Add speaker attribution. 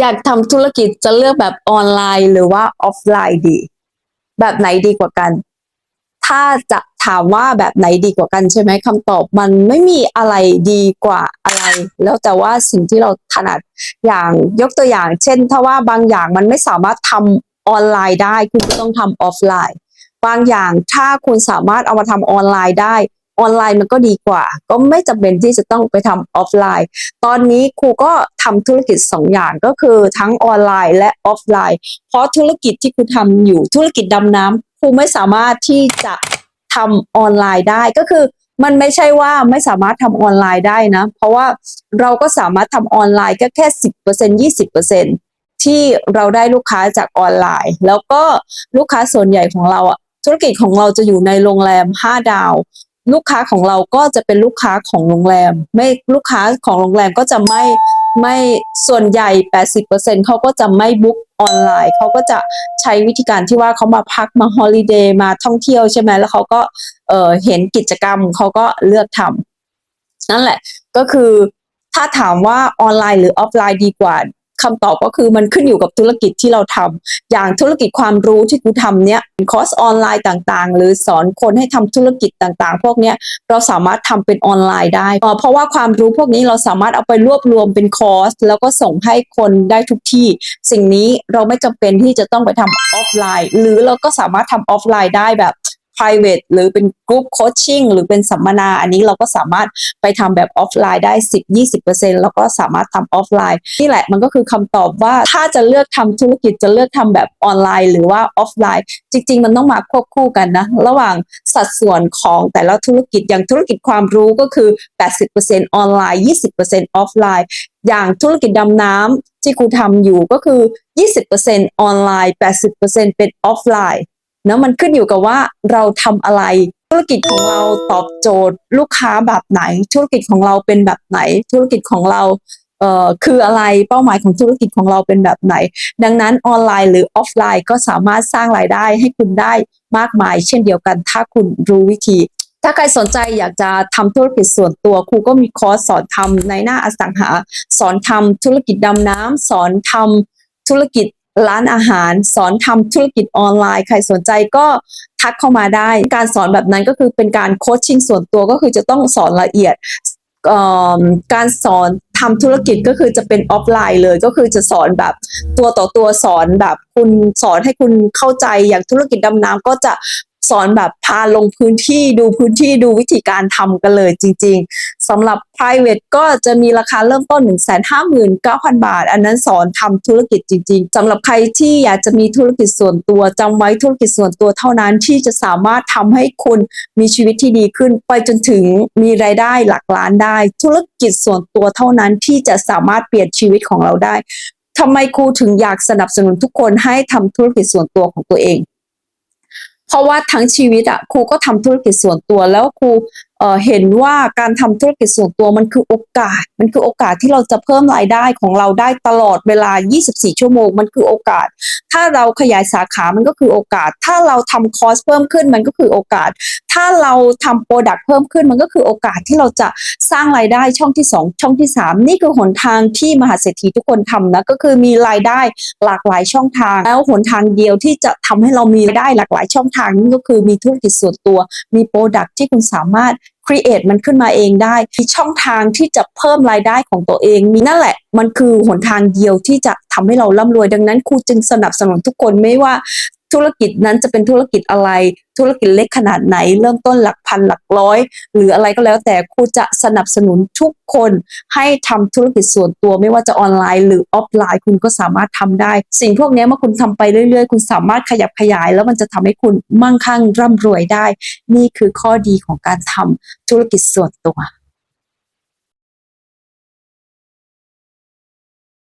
Speaker 1: อยากทำธุรกิจจะเลือกแบบออนไลน์หรือว่าออฟไลน์ดี แบบไหนดีกว่ากัน ถ้าจะถามว่าแบบไหนดีกว่ากันใช่ไหมคำตอบมันไม่มีอะไรดีกว่าอะไร แล้วแต่ว่าสิ่งที่เราถนัดอย่างยกตัวอย่าง เช่น ถ้าว่าบางอย่างมันไม่สามารถทำออนไลน์ได้ คุณก็ต้องทำออฟไลน์ บางอย่างถ้าคุณสามารถเอามาทำออนไลน์ได้ ออนไลน์มันก็ดีกว่า ก็ไม่จำเป็นที่จะต้องไปทำออฟไลน์ ตอนนี้ครูก็ทำธุรกิจสองอย่างก็คือทั้งออนไลน์และออฟไลน์ เพราะธุรกิจที่ครูทำอยู่ธุรกิจดำน้ำครูไม่สามารถที่จะทำออนไลน์ได้ก็คือมันไม่ใช่ว่าไม่สามารถทำออนไลน์ได้นะ เพราะว่าเราก็สามารถทำออนไลน์ก็แค่สิบเปอร์เซ็นยี่สิบเปอร์เซ็นที่เราได้ลูกค้าจากออนไลน์ แล้วก็ลูกค้าส่วนใหญ่ของเราอะธุรกิจของเราจะอยู่ในโรงแรมห้าดาว ลูกค้าของเราก็จะเป็นลูกค้าของโรงแรม ไม่ลูกค้าของโรงแรมก็จะไม่ไม่ส่วนใหญ่ 80%เขาก็จะไม่บุ๊กออนไลน์เขาก็จะใช้วิธีการที่ว่าเขามาพักมาฮอลิเดย์มาท่องเที่ยวใช่ไหมแล้วเขาก็เออเห็นกิจกรรมเขาก็เลือกทำนั่นแหละก็คือถ้าถามว่าออนไลน์หรือออฟไลน์ดีกว่า คำตอบก็คือมันขึ้นอยู่กับธุรกิจที่เราทำอย่างธุรกิจความรู้ที่กูทำเนี้ยคอร์สออนไลน์ต่างๆ หรือสอนคนให้ทำธุรกิจต่างๆ พวกเนี้ยเราสามารถทำเป็นออนไลน์ได้เอ่อเพราะว่าความรู้พวกนี้เราสามารถเอาไปรวบรวมเป็นคอร์สแล้วก็ส่งให้คนได้ทุกที่ สิ่งนี้เราไม่จำเป็นที่จะต้องไปทำออฟไลน์ หรือเราก็สามารถทำออฟไลน์ได้แบบ private หรือเป็น group coaching หรือเป็นสัมมนาอันนี้เราก็สามารถไปทำแบบออฟไลน์ได้ 10-20%แล้วก็สามารถทำออฟไลน์ นี่แหละมันก็คือคำตอบว่าถ้าจะเลือกทำธุรกิจจะเลือกทำแบบออนไลน์ หรือว่าออฟไลน์ จริง ๆ มันต้องมาควบคู่กันนะ ระหว่างสัดส่วนของแต่ละธุรกิจอย่างธุรกิจความรู้ก็คือ 80%ออนไลน์ 20%ออฟไลน์อย่างธุรกิจดำน้ำที่ครูทำอยู่ก็คือ 20%ออนไลน์ 80%เป็นออฟไลน์ นะมันขึ้นอยู่กับว่าเราทำอะไร ธุรกิจของเราตอบโจทย์ ลูกค้าแบบไหน ธุรกิจของเราเป็นแบบไหน ธุรกิจของเราเอ่อคืออะไรเป้าหมายของธุรกิจของเราเป็นแบบไหน ดังนั้นออนไลน์หรือออฟไลน์ก็สามารถสร้างรายได้ให้คุณได้มากมาย เช่นเดียวกัน ถ้าคุณรู้วิธี ถ้าใครสนใจอยากจะทำธุรกิจส่วนตัวครูก็มีคอร์สสอนทำในหน้าอสังหา สอนทำธุรกิจดำน้ำสอนทำธุรกิจ ร้านอาหาร สอนทำธุรกิจออนไลน์ ใครสนใจก็ทักเข้ามาได้ การสอนแบบนั้นก็คือเป็นการโคชชิ่งส่วนตัวก็คือจะต้องสอนละเอียดการสอนทำธุรกิจก็คือจะเป็นออฟไลน์เลยก็คือจะสอนแบบตัวต่อตัวสอนแบบคุณสอนให้คุณเข้าใจอย่างธุรกิจดำน้ำก็จะ สอนแบบพาลงพื้นที่ดูพื้นที่ดูวิธีการทำกันเลยจริง ๆสำหรับ private ก็จะมีราคาเริ่มต้น 1 5 9 0 0 0 บาท อันนั้นสอนทำธุรกิจจริง ๆสำหรับใครที่อยากจะมีธุรกิจส่วนตัวจำไว้ธุรกิจส่วนตัวเท่านั้นที่จะสามารถทำให้คุณมีชีวิตที่ดีขึ้น ไปจนถึงมีรายได้หลักล้านได้ ธุรกิจส่วนตัวเท่านั้นที่จะสามารถเปลี่ยนชีวิตของเราได้ทำไมครูถึงอยากสนับสนุนทุกคนให้ทำธุรกิจส่วนตัวของตัวเอง เพราะว่าทั้งชีวิตอะครูก็ทำธุรกิจส่วนตัวแล้วครู เห็นว่าการทำธุรกิจส่วนตัวมันคือโอกาส มันคือโอกาสที่เราจะเพิ่มรายได้ของเราได้ตลอดเวลา 24 ชั่วโมง มันคือโอกาส ถ้าเราขยายสาขา มันก็คือโอกาส ถ้าเราทำคอร์สเพิ่มขึ้น มันก็คือโอกาส ถ้าเราทำโปรดักต์เพิ่มขึ้น มันก็คือโอกาสที่เราจะสร้างรายได้ช่องที่ 2 ช่องที่ 3 นี่คือหนทางที่มหาเศรษฐีทุกคนทำนะ ก็คือมีรายได้หลากหลายช่องทาง แล้วหนทางเดียวที่จะทำให้เรามีรายได้หลากหลายช่องทางนั่นก็คือมีธุรกิจส่วนตัว มีโปรดักต์ที่คุณสามารถ ครีเอทมันขึ้นมาเองได้มีช่องทางที่จะเพิ่มรายได้ของตัวเอง มีนั่นแหละ มันคือหนทางเดียวที่จะทำให้เราร่ำรวยดังนั้นครูจึงสนับสนุนทุกคนไม่ว่า ธุรกิจนั้นจะเป็นธุรกิจอะไร ธุรกิจเล็กขนาดไหน เริ่มต้นหลักพันหลักร้อย หรืออะไรก็แล้วแต่ครูจะสนับสนุนทุกคนให้ทำธุรกิจส่วนตัวไม่ว่าจะออนไลน์ หรือออฟไลน์คุณก็สามารถทำได้ สิ่งพวกนี้เมื่อคุณทำไปเรื่อยๆ คุณสามารถขยับขยาย แล้วมันจะทำให้คุณมั่งคั่งร่ำรวยได้ นี่คือข้อดีของการทำธุรกิจส่วนตัว